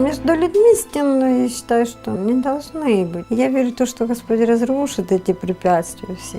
Между людьми стены, я считаю, что не должны быть. Я верю в то, что Господь разрушит эти препятствия все.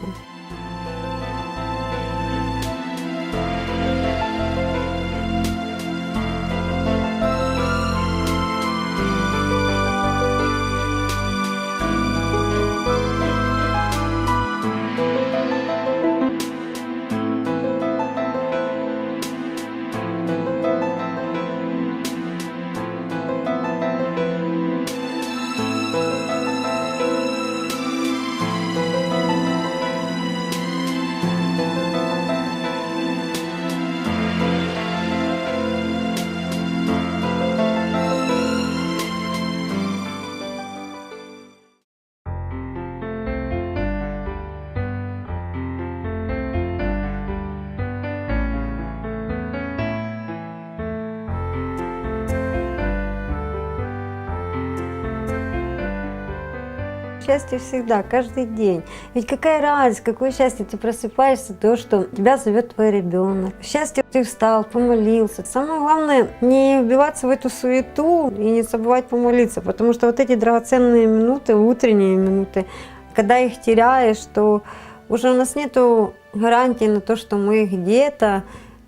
Счастье всегда, каждый день. Ведь какая радость, какое счастье, ты просыпаешься, то, что тебя зовет твой ребенок. Счастье, ты встал, помолился. Самое главное, не вбиваться в эту суету и не забывать помолиться, потому что вот эти драгоценные минуты, утренние минуты, когда их теряешь, то уже у нас нету гарантии на то, что мы где-то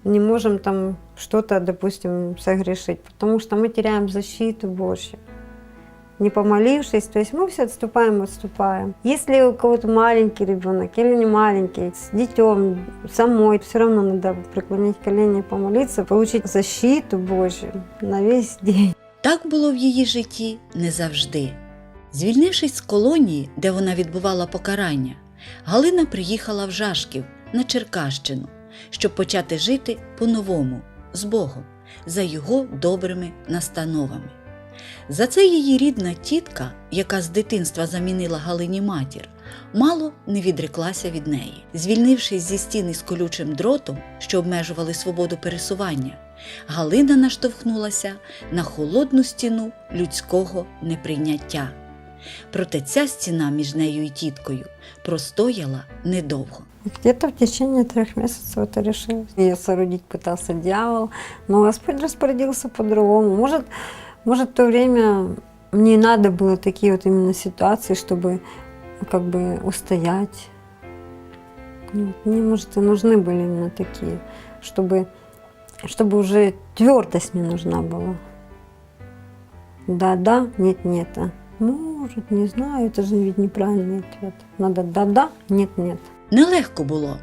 не можем там что-то, допустим, согрешить, потому что мы теряем защиту Божью не помолившись, то есть мы все отступаем, отступаем. Если у кого-то маленький ребенок или не маленький, с детем, самой, все равно надо преклонить колени и помолиться, получить защиту Божью на весь день. Так було в її житті не завжди. Звільнившись з колонії, де вона відбувала покарання, Галина приїхала в Жашків на Черкащину, щоб почати жити по-новому, з Богом, за його добрими настановами. За це її рідна тітка, яка з дитинства замінила Галині матір, мало не відреклася від неї. Звільнившись зі стіни з колючим дротом, що обмежували свободу пересування, Галина наштовхнулася на холодну стіну людського неприйняття. Проте ця стіна між нею і тіткою простояла недовго. Где-то в течение трех месяцев это решилось. Ее соорудить пытался дьявол, но Господь распорядился по-другому. Может, может, в то время мне надо было такие вот именно ситуации, чтобы как бы устоять. Ну, вот Мне, может, и нужны были именно такие, чтобы, чтобы уже твердость мне нужна была. Да-да, нет-нет. а Может, не знаю, это же ведь неправильный ответ. Надо да-да, нет-нет. Нелегко було,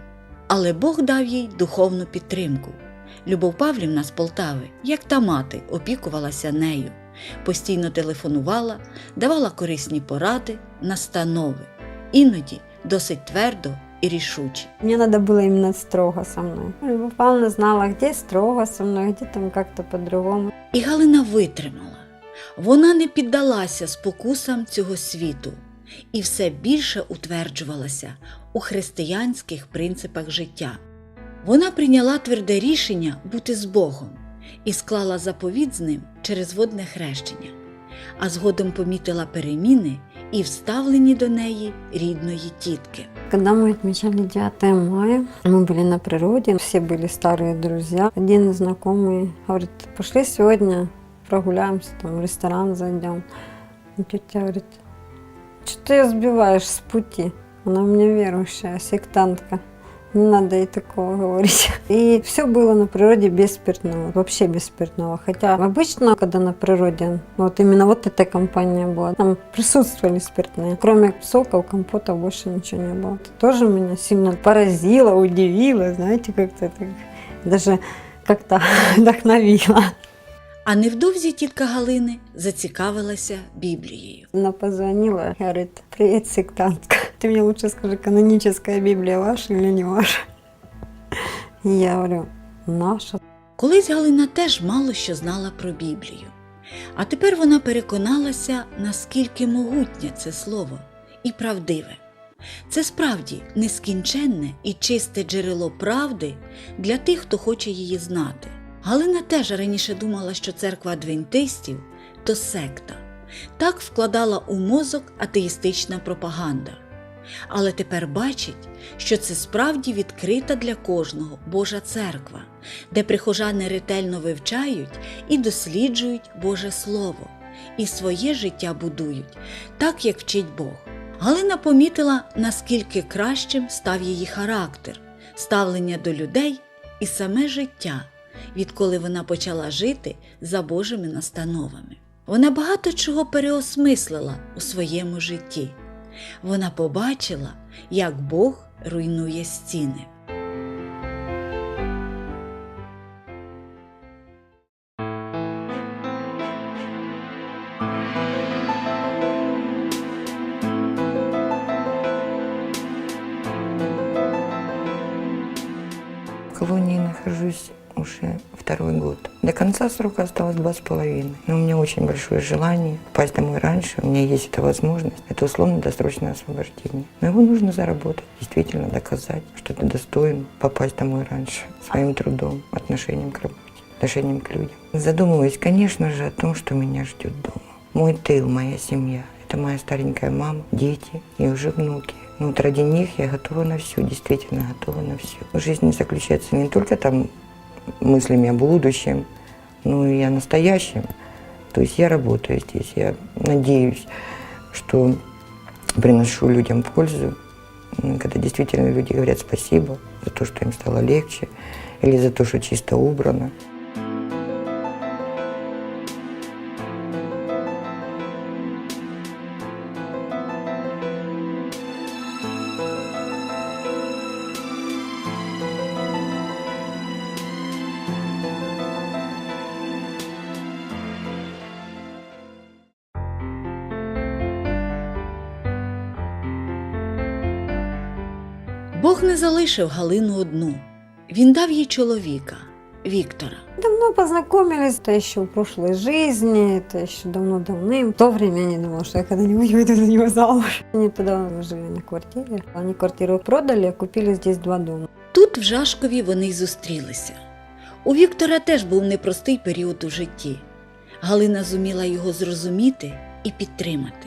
але Бог дав їй духовну підтримку. Любов Павлівна з Полтави, як та мати, опікувалася нею, постійно телефонувала, давала корисні поради, настанови, іноді досить твердо і рішуче. Мне надо было именно строго со мной. Любовь Павловна знала, где строго со мной, где там как-то по-другому. І Галина витримала. Вона не піддалася спокусам цього світу і все більше утверджувалася у християнських принципах життя. Вона прийняла тверде рішення бути з Богом і склала заповіт з ним через водне хрещення, а згодом помітила переміни і вставлені до неї рідної тітки. Когда мы отмечали 9 мая, мы были на природе, все были старые друзья. Один из знакомый говорит, пошли сегодня прогуляемся, там, в ресторан зайдем. И тетя говорит, что ты ее сбиваешь с пути? Она у меня верующая, сектантка. Не надо ей такого говорить. И все было на природе без спиртного, вообще без спиртного. Хотя обычно, когда на природе, вот именно вот эта компания была, там присутствовали спиртные. Кроме соков, компота больше ничего не было. Это тоже меня сильно поразило, удивило, знаете, как-то так, даже как-то вдохновило. А невдовзі тітка Галини зацікавилася Біблією. Она позвонила, говорит, привет, сектантка. Ты мне лучше скажи, каноническая Библия ваша или не ваша? Я говорю, наша. Колись Галина теж мало що знала про Біблію. А тепер вона переконалася, наскільки могутнє це слово і правдиве. Це справді нескінченне і чисте джерело правди для тих, хто хоче її знати. Галина теж раніше думала, що церква адвентистів то секта. Так вкладала у мозок атеїстична пропаганда. але тепер бачить, що це справді відкрита для кожного Божа церква, де прихожани ретельно вивчають і досліджують Боже Слово, і своє життя будують, так як вчить Бог. Галина помітила, наскільки кращим став її характер, ставлення до людей і саме життя, відколи вона почала жити за Божими настановами. Вона багато чого переосмислила у своєму житті. Вона побачила, як Бог руйнує стіни. Срока осталось два с половиной. Но у меня очень большое желание попасть домой раньше. У меня есть эта возможность. Это условно-досрочное освобождение. Но его нужно заработать, действительно доказать, что ты достоин попасть домой раньше. Своим трудом, отношением к работе, отношением к людям. Задумываюсь, конечно же, о том, что меня ждет дома. Мой тыл, моя семья. Это моя старенькая мама, дети и уже внуки. Ну, вот ради них я готова на все, действительно готова на все. Жизнь заключается не только там мыслями о будущем, но и о настоящем. То есть я работаю здесь, я надеюсь, что приношу людям пользу, когда действительно люди говорят спасибо за то, что им стало легче, или за то, что чисто убрано. залишив Галину одну. Він дав їй чоловіка Віктора. Давно познакомились, это еще в прошлой жизни, это еще давно-давным. В то время я не думала, что я когда-нибудь выйду за него замуж. Они тогда жили на квартире. Они квартиру продали, а купили здесь два дома. Тут, в Жашкові, вони й зустрілися. У Віктора теж був непростий період у житті. Галина зуміла його зрозуміти і підтримати.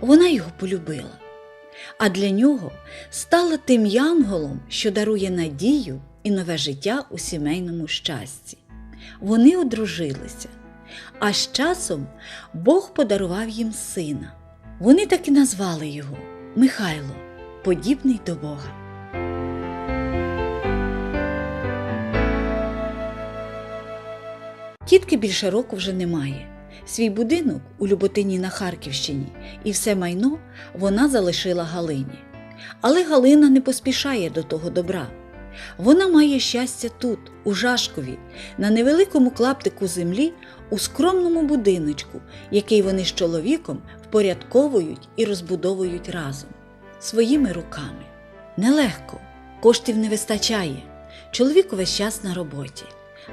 Вона його полюбила. А для нього стала тим янголом, що дарує надію і нове життя у сімейному щасті. Вони одружилися, а з часом Бог подарував їм сина. Вони так і назвали його Михайло, подібний до Бога. Тітки більше року вже немає. Свій будинок у Люботині на Харківщині і все майно вона залишила Галині. Але Галина не поспішає до того добра. Вона має щастя тут, у Жашкові, на невеликому клаптику землі, у скромному будиночку, який вони з чоловіком впорядковують і розбудовують разом своїми руками. Нелегко, коштів не вистачає. Чоловік увесь час на роботі,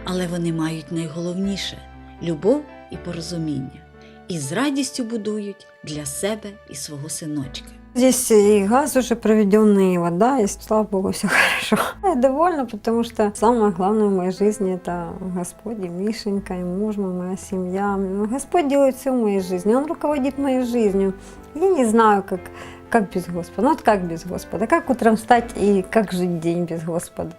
але вони мають найголовніше любов і порозуміння, і з радістю будують для себе і свого синочка. Здесь и газ уже проведенный, и вода есть, слава богу, все хорошо. Я довольна, потому что самое главное в моей жизни это Господь, и Мишенька, и муж мой, моя семья. Господь делает все в моей жизни, Он руководит моей жизнью. Я не знаю, как, как без Господа. Ну вот как без Господа, как утром встать и как жить день без Господа.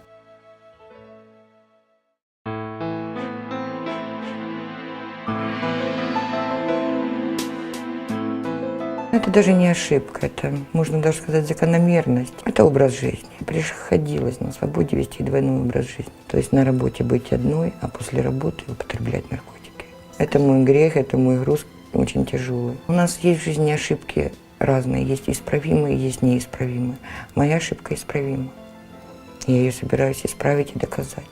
Это даже не ошибка, это, можно даже сказать, закономерность. Это образ жизни. Приходилось на свободе вести двойной образ жизни. То есть на работе быть одной, а после работы употреблять наркотики. Это мой грех, это мой груз очень тяжелый. У нас есть в жизни ошибки разные, есть исправимые, есть неисправимые. Моя ошибка исправима. Я ее собираюсь исправить и доказать,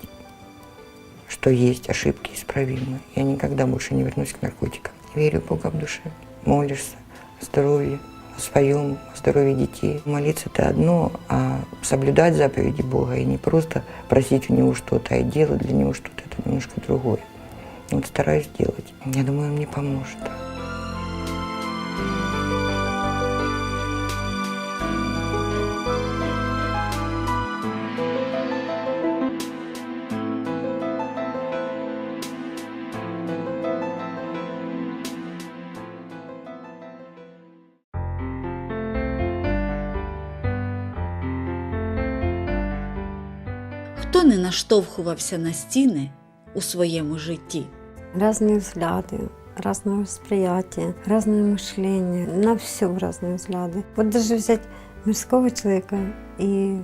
что есть ошибки исправимые. Я никогда больше не вернусь к наркотикам. Верю в Бога в душе, молишься, здоровье, о своем, здоровье детей. Молиться это одно, а соблюдать заповеди Бога и не просто просить у Него что-то, а делать для Него что-то, это немножко другое. Вот стараюсь делать. Я думаю, мне поможет. Хто не наштовхувався на стіни у своєму житті? Разные взгляды, разное восприятие, разное мышление, на все разные взгляды. Вот даже взять мирского человека и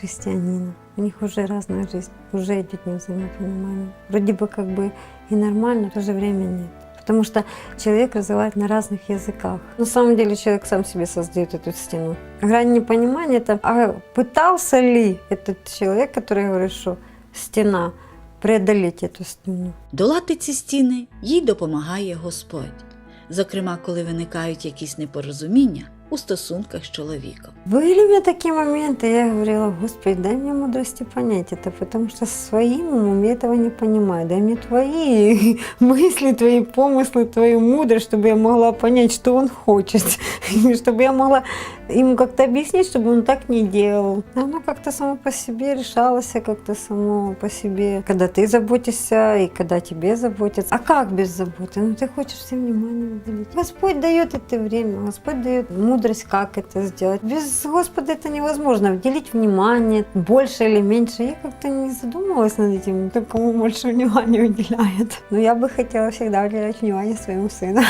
христианина. У них уже разная жизнь, уже идет не взаимопонимание. Вроде бы как бы и нормально, в то же время нет. Потому что человек разговаривает на разных языках. На самом деле человек сам себе создает эту стену. Грань непонимания это, а пытался ли этот человек, который говорит, что стена, преодолеть эту стену? Долати ці стіни їй допомагає Господь, зокрема, коли виникають якісь непорозуміння У стосунках з чоловіком. Были у меня такие моменты, я говорила, Господи, дай мне мудрости понять это, потому что своим умом я этого не понимаю. Дай мне твои мысли, твои помыслы, твою мудрость, чтобы я могла понять, что он хочет, чтобы я могла ему как-то объяснить, чтобы он так не делал. Оно как-то само по себе решалось, как-то само по себе, когда ты заботишься и когда тебе заботятся. А как без заботы? Ну ты хочешь все внимание уделить. Господь дает это время, Господь дает мудрость, как это сделать. Без Господа это невозможно. Уделить внимание, больше или меньше. Я как-то не задумывалась над этим, кто кому больше внимания уделяет. Но я бы хотела всегда уделять внимание своему сыну,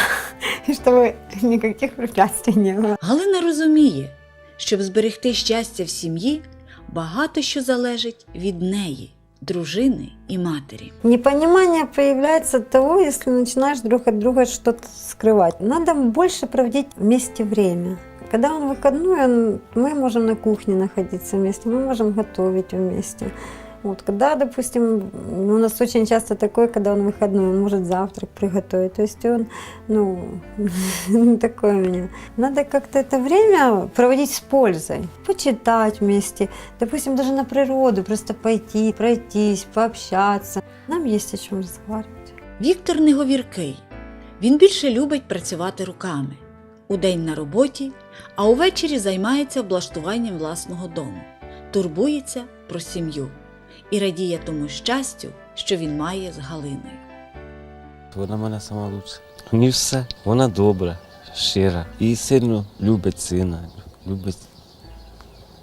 и чтобы никаких препятствий не было. Галина розуміє, щоб зберегти щастя в сім'ї, багато що залежить від неї, дружини і матері. Непонимание появляется от того, если начинаешь друг от друга что-то скрывать. Надо больше проводить вместе время. Когда он выходной, он- мы можем на кухне находиться вместе, мы можем готовить вместе. Вот, когда, допустим, у нас очень часто такое, когда он выходной, он может завтрак приготовить. То есть он, ну, такое у меня. Надо как-то это время проводить с пользой. Почитать вместе, допустим, даже на природу, просто пойти, пройтись, пообщаться. Нам есть о чем разговаривать. Віктор не говіркий. Він більше любить працювати руками. Удень на роботі, а увечері займається облаштуванням власного дому, турбується про сім'ю і радіє тому щастю, що він має з Галиною. Вона мене сама лучша. У ній все. Вона добра, щира. І сильно любить сина, любить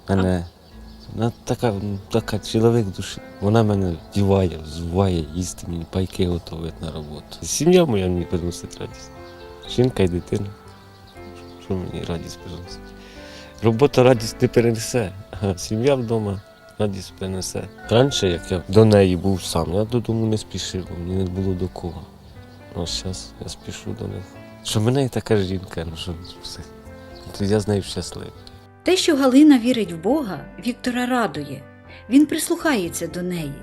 мене. Вона така, така чоловік душі. Вона мене діває, взуває, їсти мені, пайки готують на роботу. Сім'я моя мені приносить радість. Жінка і дитина. Що мені радість приносить? Робота радість не перенесе, а сім'я вдома радість принесе. Раніше, як я до неї був сам, я додому не спішив, бо мені не було до кого. Ну, зараз я спішу до них. Що мене і така жінка, ну що все. То я з нею щасливий. Те, що Галина вірить в Бога, Віктора радує. Він прислухається до неї,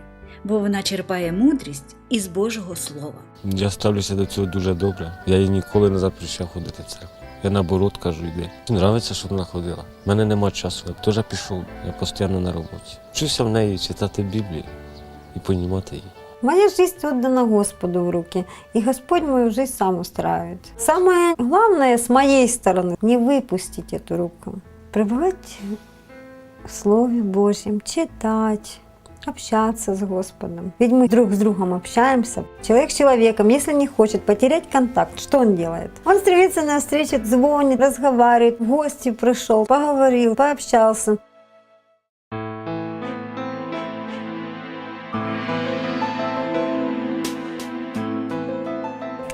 бо вона черпає мудрість із Божого Слова. Я ставлюся до цього дуже добре. Я їй ніколи не запрещав ходити в церкву. Я наоборот кажу, йди. Мені подобається, щоб вона ходила. У мене нема часу, я б теж пішов, я постійно на роботі. Вчуся в неї читати Біблію і понімати її. Моя жизнь отдана Господу в руки, и Господь мою жизнь сам устраивает. Самое главное с моей стороны не выпустить эту руку, пребывать в Слове Божьем, читать, общаться с Господом. Ведь мы друг с другом общаемся. Человек с человеком, если не хочет потерять контакт, что он делает? Он стремится на встречу, звонит, разговаривает, в гости пришел, поговорил, пообщался.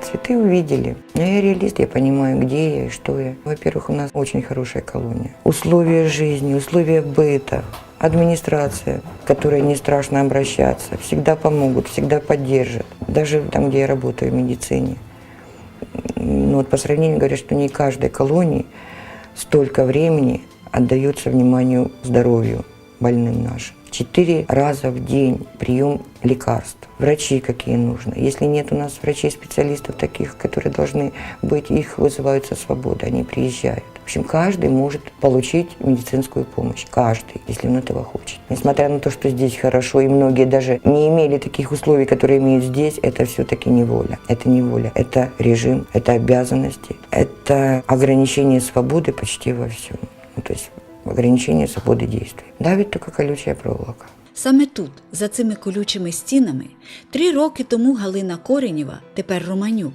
Цветы увидели. Но я реалист, я понимаю, где я и что я. Во-первых, у нас очень хорошая колония. Условия жизни, условия быта, администрация, к которой не страшно обращаться, всегда помогут, всегда поддержат. Даже там, где я работаю в медицине. Ну, вот по сравнению говорят, что не каждой колонии столько времени отдается вниманию здоровью больным нашим. Четыре раза в день прием лекарств. Врачи какие нужны. Если нет у нас врачей-специалистов таких, которые должны быть, их вызывают со свободы, они приезжают. В общем, каждый может получить медицинскую помощь. Каждый, если он этого хочет. Несмотря на то, что здесь хорошо, и многие даже не имели таких условий, которые имеют здесь, это все-таки не воля. Это не воля. Это режим, это обязанности, это ограничение свободы почти во всем. Ну, то есть ограничение свободы действий. Давит только колючая проволока. Саме тут, за цими колючими стінами, три роки тому Галина Коренєва, тепер Романюк,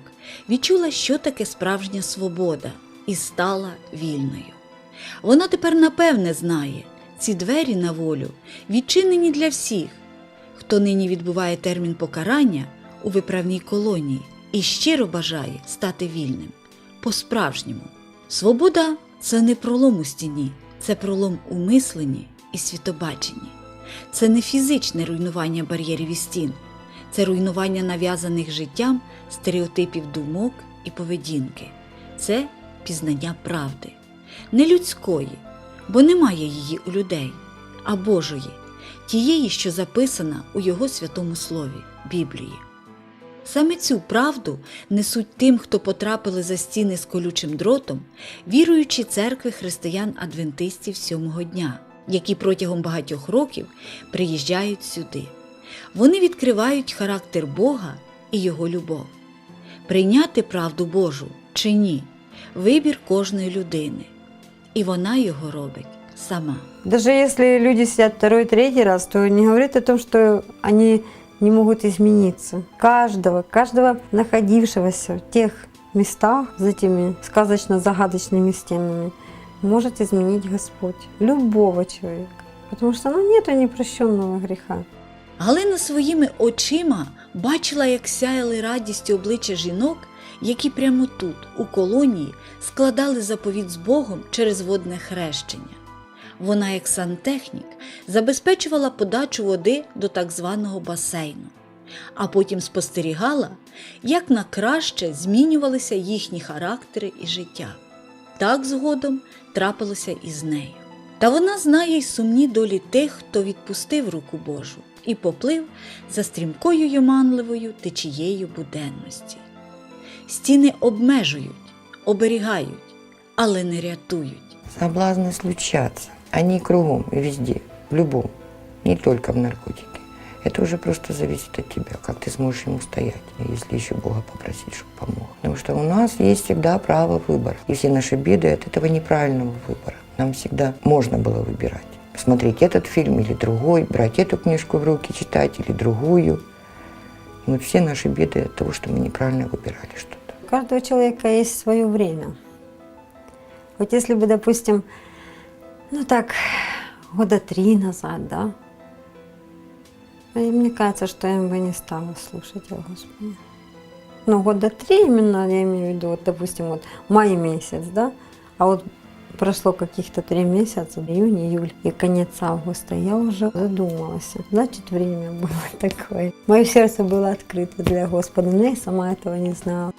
відчула, що таке справжня свобода, і стала вільною. Вона тепер напевне знає, ці двері на волю відчинені для всіх, хто нині відбуває термін покарання у виправній колонії і щиро бажає стати вільним. По-справжньому. Свобода це не пролом у стіні, це пролом у мисленні і світобаченні. Це не фізичне руйнування бар'єрів і стін, це руйнування нав'язаних життям стереотипів думок і поведінки. Це пізнання правди, не людської, бо немає її у людей, а Божої, тієї, що записана у Його святому слові Біблії. Саме цю правду несуть тим, хто потрапили за стіни з колючим дротом, віруючі церкви християн-адвентистів сьомого дня, які протягом багатьох років приїжджають сюди. Вони відкривають характер Бога і Його любов. Прийняти правду Божу чи ні вибір кожної людини, і вона його робить сама. Даже если люди сидят второй, третий раз, то не говорит о том, что они не могут измениться. Каждого, каждого находившегося в тех местах, за этими сказочно-загадочными стенами, может изменить Господь. Любого человека. Потому что ну, нету непрощенного греха. Галина своїми очима бачила, як сяяли радістю обличчя жінок, які прямо тут, у колонії, складали заповіт з Богом через водне хрещення. Вона, як сантехнік, забезпечувала подачу води до так званого басейну, а потім спостерігала, як на краще змінювалися їхні характери і життя. Так згодом трапилося і з нею. Та вона знає й сумні долі тих, хто відпустив руку Божу і поплив за стрімкою й течією буденності. Стіни обмежують, оберігають, але не рятують. Соблазны случатся. Они кругом везде, в любом, не только в наркотике. Это уже просто зависит от тебя, как ты сможешь ему стоять, если еще Бога попросить, чтобы помог. Потому что у нас есть всегда право выбора. И все наши беды от этого неправильного выбора. Нам всегда можно было выбирать. Смотреть этот фильм или другой, брать эту книжку в руки, читать или другую. Вот все наши беды от того, что мы неправильно выбирали что-то. У каждого человека есть свое время. Вот если бы, допустим, ну так, года три назад, да, и мне кажется, что я бы не стала слушать о Господе. Ну, года три именно, я имею в виду, вот, допустим, вот май месяц, да, а вот прошло каких-то три месяца, июнь, июль и конец августа, я уже задумалась. Значит, время было такое. Мое сердце было открыто для Господа, но я сама этого не знала.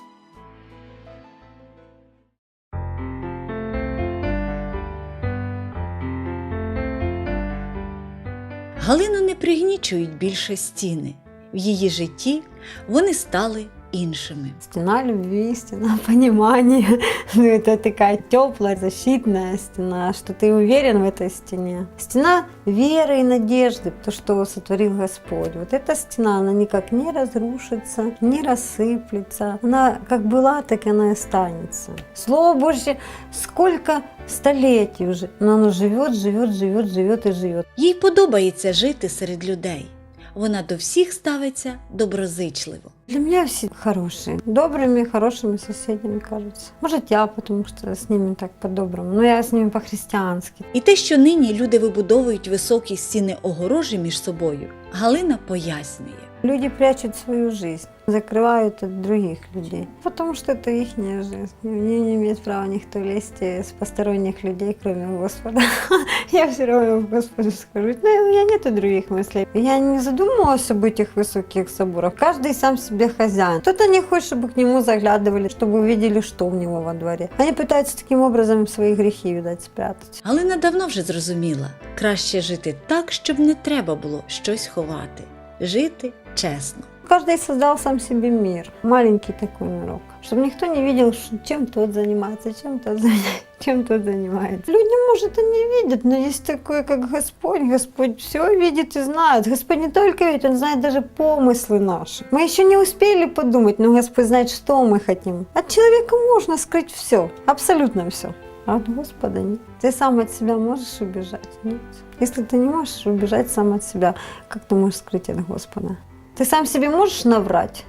Галину не пригнічують більше стіни. В її житті вони стали іншими. Стена любви, стена понимания. Ну, это такая теплая, защитная стена, что ты уверен в этой стене. Стена веры и надежды, то, что сотворил Господь. Вот эта стена, она никак не разрушится, не рассыплется. Она как была, так и она и останется. Слово Божье сколько столетий уже, но оно живет, живет, живет, живет и живет. Їй подобається жити серед людей. Вона до всіх ставиться доброзичливо. Для мене всі хороші. Добрими, хорошими сусідами кажуться. Може, я, тому що з ними так по-доброму, ну я з ними по-християнськи. І те, що нині люди вибудовують високі стіни огорожі між собою, Галина пояснює. Люди прячут свою жизнь, закрывают от других людей, потому что это их жизнь. В нее не имеет права никто лезть э, с посторонних людей, кроме Господа. Я все равно Господу скажу. Ну, у меня нет других мыслей. Я не задумывалась об этих высоких соборах. Каждый сам себе хозяин. Кто-то не хочет, чтобы к нему заглядывали, чтобы увидели, что у него во дворе. Они пытаются таким образом свои грехи, видать, спрятать. Галина давно вже зрозуміла, краще жити так, щоб не треба було щось ховати. Жити чесно. Каждый создал сам себе мир, маленький такой мирок, чтобы никто не видел, чем тот занимается, чем тот, заня- чем тот занимается. Люди, может, и не видят, но есть такое, как Господь. Господь все видит и знает. Господь не только видит, Он знает даже помыслы наши. Мы еще не успели подумать, но Господь знает, что мы хотим. От человека можно скрыть все, абсолютно все. А от Господа нет. Ты сам от себя можешь убежать? Нет. Если ты не можешь убежать сам от себя, как ты можешь скрыть от Господа? Ты сам себе можешь наврать?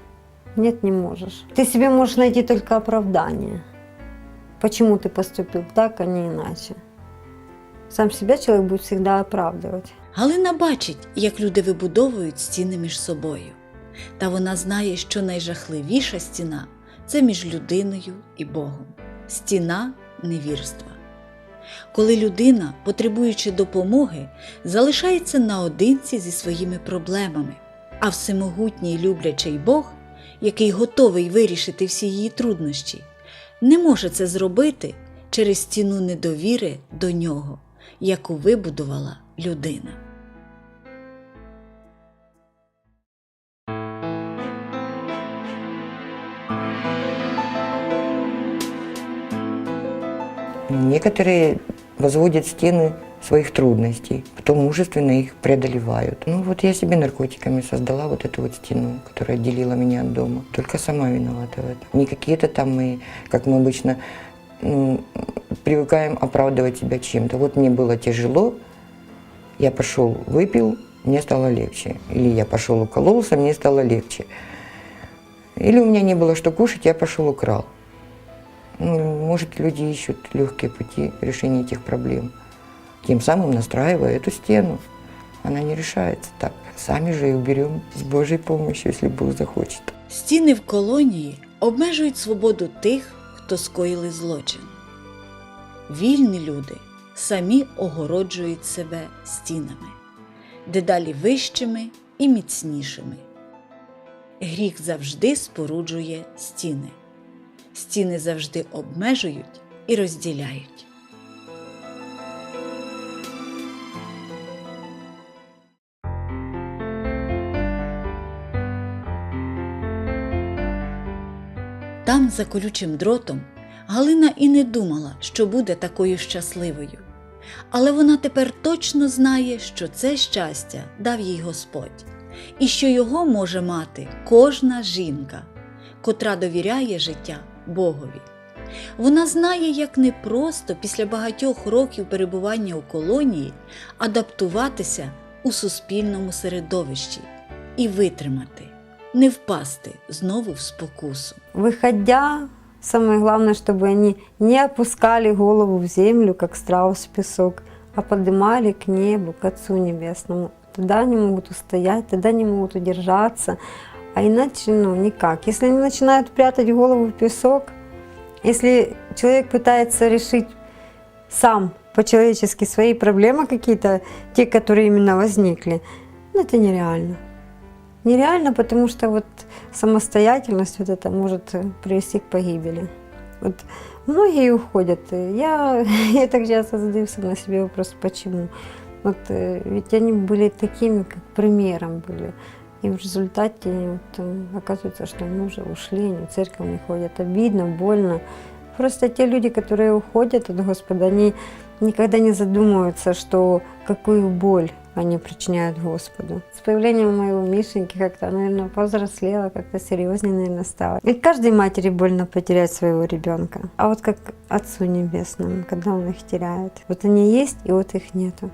Нет, не можешь. Ты себе можешь найти только оправдание. Почему ты поступил так, а не иначе. Сам себя человек будет всегда оправдывать. Галина бачить, як люди вибудовують стіни між собою. Та вона знає, що найжахливіша стіна це між людиною і Богом стіна невірства. Коли людина, потребуючи допомоги, залишається наодинці зі своїми проблемами, а всемогутній люблячий Бог, який готовий вирішити всі її труднощі, не може це зробити через стіну недовіри до нього, яку вибудувала людина. Некоторые возводят стены своих трудностей, потом мужественно их преодолевают. Ну вот я себе наркотиками создала вот эту вот стену, которая отделила меня от дома. Только сама виновата в этом. Не какие-то там мы, как мы обычно ну, привыкаем оправдывать себя чем-то. Вот мне было тяжело, я пошел, выпил, мне стало легче. Или я пошел укололся, мне стало легче. Или у меня не было что кушать, я пошел украл. Ну, может, люди ищут легкие пути решения этих проблем, тем самым настраивая эту стену. Она не решается так. Сами же и уберем с Божьей помощью, если Бог захочет. Стіни в колонії обмежують свободу тих, хто скоїли злочин. Вільні люди самі огороджують себе стінами, дедалі вищими і міцнішими. Гріх завжди споруджує стіни. Стіни завжди обмежують і розділяють. Там, за колючим дротом, Галина і не думала, що буде такою щасливою. Але вона тепер точно знає, що це щастя дав їй Господь, і що його може мати кожна жінка, котра довіряє життя Богові. Вона знає, як непросто після багатьох років перебування у колонії адаптуватися у суспільному середовищі і витримати, не впасти знову в спокусу. Выходя, самое главное, чтобы они не опускали голову в землю, как страус в песок, а поднимали к небу, к Отцу Небесному. Тогда они могут устоять, тогда они могут удержаться, а иначе ну, никак. Если они начинают прятать голову в песок, если человек пытается решить сам по-человечески свои проблемы какие-то, те, которые именно возникли, ну, это нереально. Нереально, потому что вот самостоятельность вот это может э, привести к погибели. Вот многие уходят. и Я, я так часто задаю сама себе вопрос, почему. Вот э, ведь они были такими, как примером были. И в результате вот, э, оказывается, что они уже ушли, они в церковь не ходят. Обидно, больно. Просто те люди, которые уходят от Господа, они никогда не задумываются, что какую боль они причиняют Господу. С появлением моего Мишеньки как-то, наверное, повзрослела, как-то серьезнее, наверное, стала. И каждой матери больно потерять своего ребенка. А вот как Отцу Небесному, когда он их теряет. Вот они есть, и вот их нету.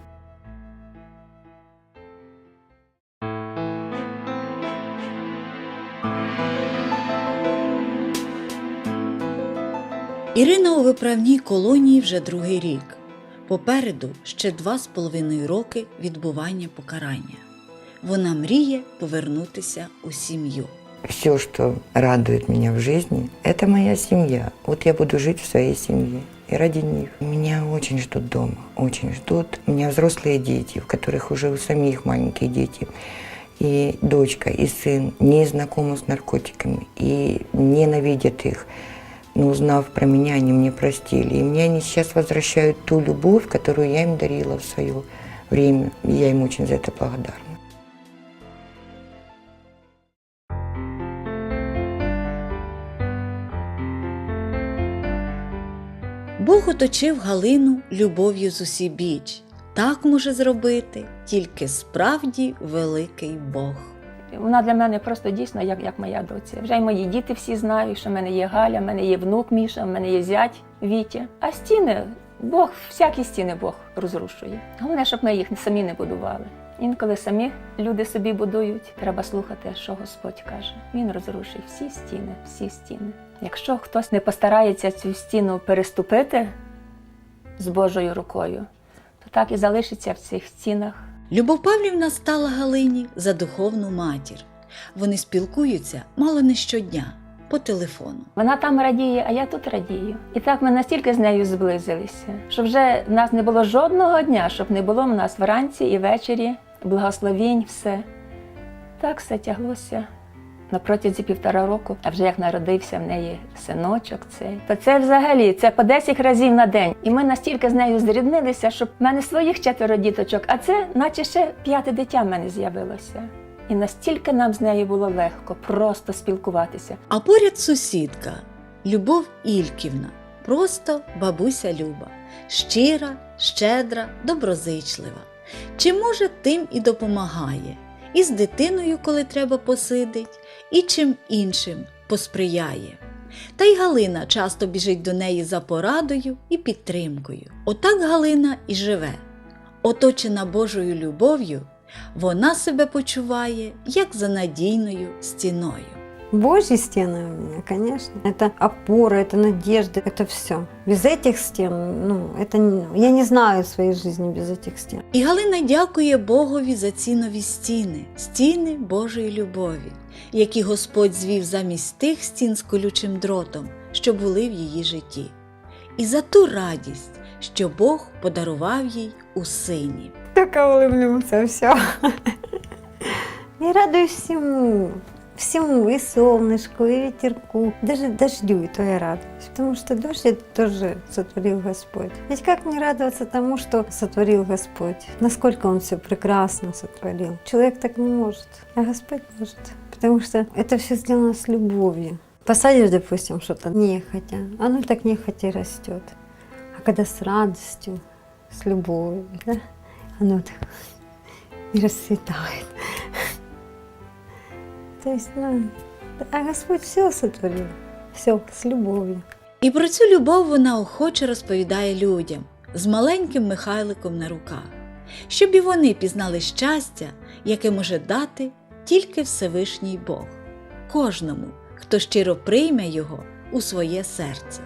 Ірина у виправній колонії вже другий рік. Попереду ще два з половиною роки відбування покарання. Вона мріє повернутися у сім'ю. Все, что радует меня в жизни, это моя семья. Вот я буду жить в своей семье. И ради них. Меня очень ждут дома, очень ждут. У меня взрослые дети, в которых уже у самих маленькие дети. И дочка, и сын не знакомы с наркотиками и ненавидят их. Но узнав про меня, они мне простили. И мне они сейчас возвращают ту любовь, которую я им дарила в свое время. И я им очень за это благодарна. Бог оточив Галину любов'ю з усібіч. Так може зробити тільки справді великий Бог. Вона для мене просто дійсно як, як моя доця. Вже й мої діти всі знають, що в мене є Галя, в мене є внук Міша, в мене є зять Вітя. А стіни, Бог, всякі стіни Бог розрушує. Головне, щоб ми їх самі не будували. Інколи самі люди собі будують, треба слухати, що Господь каже. Він розрушить всі стіни, всі стіни. Якщо хтось не постарається цю стіну переступити з Божою рукою, то так і залишиться в цих стінах. Любов Павлівна стала Галині за духовну матір. Вони спілкуються мало не щодня по телефону. Вона там радіє, а я тут радію. І так ми настільки з нею зблизилися, що вже в нас не було жодного дня, щоб не було в нас вранці і ввечері благословінь, все. Так все тяглося. На протязі півтора року, а вже як народився в неї синочок цей, то це взагалі це по 10 разів на день. І ми настільки з нею зріднилися, що в мене своїх четверо діточок, а це, наче ще п'яте дитя в мене з'явилося. І настільки нам з нею було легко просто спілкуватися. А поряд сусідка Любов Ільківна, просто бабуся Люба, щира, щедра, доброзичлива. Чи може тим і допомагає, і з дитиною, коли треба посидить, і чим іншим посприяє. Та й Галина часто біжить до неї за порадою і підтримкою. Отак Галина і живе. Оточена Божою любов'ю, вона себе почуває як за надійною стіною. Божьи стены у меня, конечно. Это опора, это надежда, это все. Без этих стен, ну, это не- я не знаю своей жизни без этих стен. І Галина дякує Богові за ці нові стіни, стіни Божої любові, які Господь звів замість тих стін з колючим дротом, що були в її житті, і за ту радість, що Бог подарував їй у сині. Только улыбнуться, все. Я радуюсь всему. Всему, и солнышку, и ветерку, даже дождю, и то я радуюсь. Потому что дождь это тоже сотворил Господь. Ведь как не радоваться тому, что сотворил Господь? Насколько Он все прекрасно сотворил. Человек так не может, а Господь может. Потому что это все сделано с любовью. Посадишь, допустим, что-то нехотя, оно так нехотя растет. А когда с радостью, с любовью, да, оно так и расцветает. То есть, ну, а Господь все сотворил, все с любовью. І про цю любов вона охоче розповідає людям з маленьким Михайликом на руках, щоб і вони пізнали щастя, яке може дати тільки Всевишній Бог, кожному, хто щиро прийме його у своє серце.